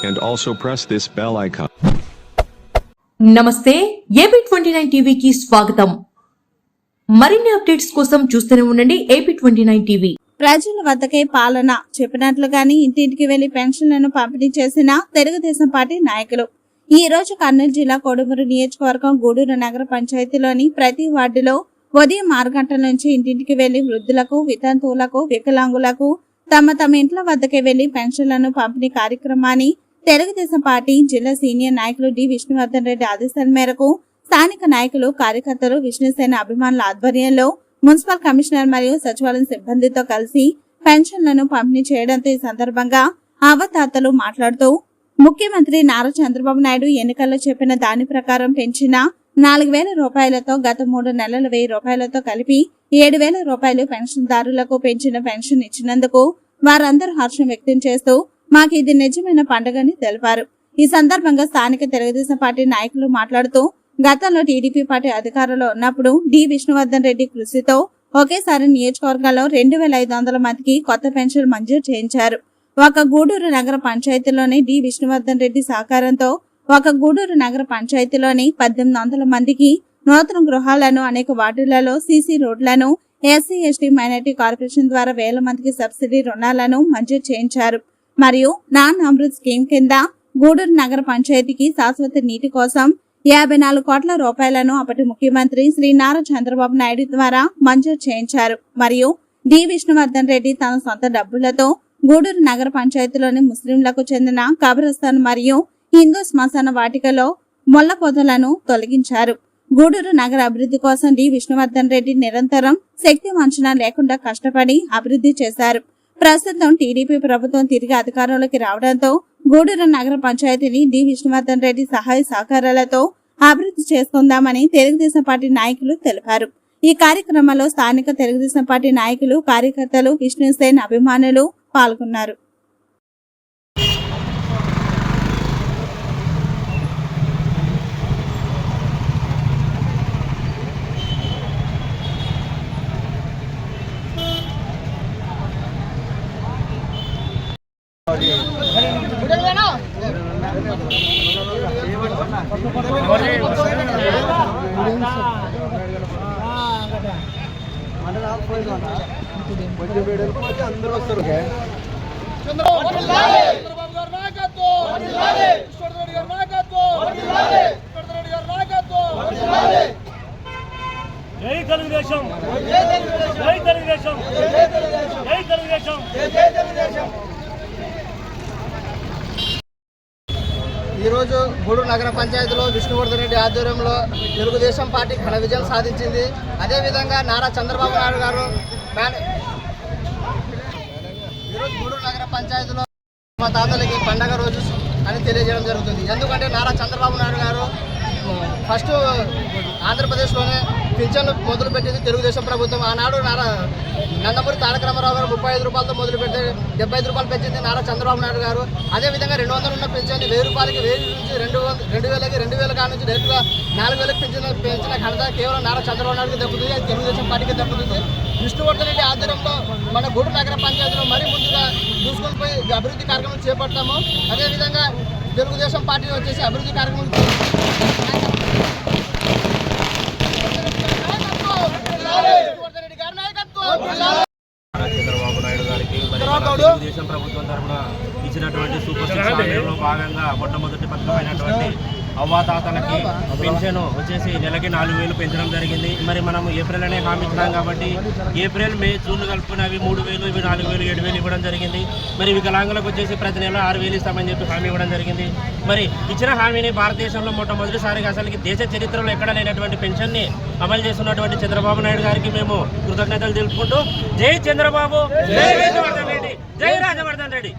and also press this bell icon. నమస్తే AP twenty nine టీవీకి స్వాగతం. మరిన్ని అప్డేట్స్ కోసం చూస్తూనే ఉండండి ఏపీ ట్వంటీ నైన్ టీవీ. ప్రజల వద్దకే పాలన చెప్పినట్లుగానే ఇంటింటికి వెళ్ళి పెన్షన్లను పంపిణీ చేసిన తెలుగుదేశం పార్టీ నాయకులు. ఈ రోజు కర్నూలు జిల్లా కొడుమూరు నియోజకవర్గం గూడూరు నగర పంచాయతీలోని ప్రతి వార్డులో ఉదయం ఆరు గంటల నుంచి ఇంటింటికి వెళ్ళి వృద్ధులకు వితంతువులకు వికలాంగులకు తమ తమ ఇంట్ల వద్దకే వెళ్ళి పెన్షన్లను పంపిణీ కార్యక్రమాన్ని తెలుగుదేశం పార్టీ జిల్లా సీనియర్ నాయకులు డి. విష్ణువర్ధన్ రెడ్డి ఆదేశాల మేరకు స్థానిక నాయకులు కార్యకర్తలు విష్ణుసేన అభిమానుల ఆధ్వర్యంలో మున్సిపల్ కమిషనర్ మరియు సచివాలయం సిబ్బందితో కలిసి పెన్షన్లను పంపిణీ చేయడంతో ఈ సందర్భంగా అవతాతలు మాట్లాడుతూ ముఖ్యమంత్రి నారా చంద్రబాబు నాయుడు ఎన్నికల్లో చెప్పిన దాని ప్రకారం పెంచిన నాలుగు వేల రూపాయలతో గత మూడు నెలల వెయ్యి రూపాయలతో కలిపి ఏడు వేల రూపాయలు పెన్షన్దారులకు పెంచిన పెన్షన్ ఇచ్చినందుకు వారందరూ హర్షం వ్యక్తం చేస్తూ మాకు ఇది నిజమైన పండుగని తెలిపారు. ఈ సందర్భంగా స్థానిక తెలుగుదేశం పార్టీ నాయకులు మాట్లాడుతూ గతంలో టీడీపీ పార్టీ అధికారంలో ఉన్నప్పుడు డి. విష్ణువర్ధన్ రెడ్డి కృషితో ఒకేసారి నియోజకవర్గాల్లో రెండు వేల ఐదు వందల మందికి కొత్త పెన్షన్ మంజూరు చేయించారు. ఒక గూడూరు నగర పంచాయతీలోని డి. విష్ణువర్ధన్ రెడ్డి సహకారంతో ఒక గూడూరు నగర పంచాయతీలోని పద్దెనిమిది వందల మందికి నూతన గృహాలను అనేక వార్డులలో సీసీ రోడ్లను ఎస్సీ ఎస్టీ మైనార్టీ కార్పొరేషన్ ద్వారా వేల మందికి సబ్సిడీ రుణాలను మంజూరు చేయించారు. మరియు నాన్ అమృత్ స్కీమ్ కింద గూడూరు నగర పంచాయతీకి శాశ్వత నీటి కోసం యాభై నాలుగు కోట్ల రూపాయలను అప్పటి ముఖ్యమంత్రి శ్రీ నారా చంద్రబాబు నాయుడు ద్వారా మంజూరు చేయించారు. మరియు డి విష్ణువర్ధన్ రెడ్డి తన సొంత డబ్బులతో గూడూరు నగర పంచాయతీలోని ముస్లింలకు చెందిన కబ్రస్థాన్ మరియు హిందూ శ్మశాన వాటికలో మొల్ల పొదలను తొలగించారు. గూడూరు నగర అభివృద్ధి కోసం డి విష్ణువర్ధన్ రెడ్డి నిరంతరం శక్తి వంచన లేకుండా కష్టపడి అభివృద్ధి చేశారు. ప్రస్తుతం టీడీపీ ప్రభుత్వం తిరిగి అధికారంలోకి రావడంతో గూడూరు నగర పంచాయతీని డి. విష్ణువర్ధన్ రెడ్డి సహాయ సహకారాలతో అభివృద్ధి చేసుకుందామని తెలుగుదేశం పార్టీ నాయకులు తెలిపారు. ఈ కార్యక్రమంలో స్థానిక తెలుగుదేశం పార్టీ నాయకులు కార్యకర్తలు విష్ణుసేన్ అభిమానులు పాల్గొన్నారు. చంద్రబాబు గారి నాయకత్వం. ఈశ్వరరెడ్డి గారి నాయకత్వం ఈశ్వరరెడ్డి గారి నాయకత్వం జై తెలుగుదేశం జై తెలుగుదేశం జై తెలుగుదేశం మూడు గూడూరు నగర పంచాయతీలో విష్ణువర్ధన్ రెడ్డి ఆధ్వర్యంలో తెలుగుదేశం పార్టీ ఘన విజయం సాధించింది. అదేవిధంగా నారా చంద్రబాబు నాయుడు గారు ఈరోజు గూడూరు నగర పంచాయతీలో మా తాతలకి పండగ రోజు అని తెలియజేయడం జరుగుతుంది. ఎందుకంటే నారా చంద్రబాబు నాయుడు గారు ఫస్ట్ ఆంధ్రప్రదేశ్లోనే పింఛన్లు మొదలుపెట్టింది తెలుగుదేశం ప్రభుత్వం. ఆనాడు నారా నందమూరి తారక రామారావు గారు ముప్పై ఐదు రూపాయలతో మొదలు పెడితే డెబ్బై ఐదు రూపాయలు పెంచింది నారా చంద్రబాబు నాయుడు గారు. అదేవిధంగా రెండు వందలు ఉన్న పెన్షన్ వెయ్యి రూపాయలకి వెయ్యి నుంచి రెండు రెండు వేలకి రెండు వేల కాడ నుంచి డైరెక్ట్గా నాలుగు వేలకు పెంచిన పెంచిన ఘనత కేవలం నారా చంద్రబాబు నాయుడుకి దక్కుతుంది. అది తెలుగుదేశం పార్టీకి దక్కుతుంది. విష్ణువర్ధన్ రెడ్డి ఆధ్వర్యంలో మన గూడు నగర పంచాయతీలో మరీ ముందుగా దూసుకొని పోయి అభివృద్ధి కార్యక్రమం చేపడతాము. అదేవిధంగా తెలుగుదేశం పార్టీ వచ్చేసి అభివృద్ధి కార్యక్రమం విష్ణువర్ధన్ రెడ్డి గారి నాయకత్వం నారా చంద్రబాబు నాయుడు గారికి మరి మన తెలుగుదేశం ప్రభుత్వం తరఫున ఇచ్చినటువంటి సూపర్ సిక్స్ భాగంగా మొట్టమొదటి పథకమైనటువంటి అవ్వాతాతలకి పెన్షన్ వచ్చేసి నెలకి నాలుగు వేలు పెంచడం జరిగింది. మరి మనం ఏప్రిల్ అనే హామీ ఇచ్చినాం కాబట్టి ఏప్రిల్ మే జూన్ కలుపుకుని అవి మూడు వేలు ఇవి నాలుగు వేలు ఏడు వేలు ఇవ్వడం జరిగింది. మరి వికలాంగులకు వచ్చేసి ప్రతి నెల ఆరు వేలు ఇస్తామని చెప్పి హామీ ఇవ్వడం జరిగింది. మరి ఇచ్చిన హామీని భారతదేశంలో మొట్టమొదటిసారిగా అసలు దేశ చరిత్రలో ఎక్కడ లేనటువంటి పెన్షన్ని అమలు చేస్తున్నటువంటి చంద్రబాబు నాయుడు గారికి మేము కృతజ్ఞతలు తెలుపుకుంటూ జై చంద్రబాబు. జై రాజవర్ధన్ రెడ్డి.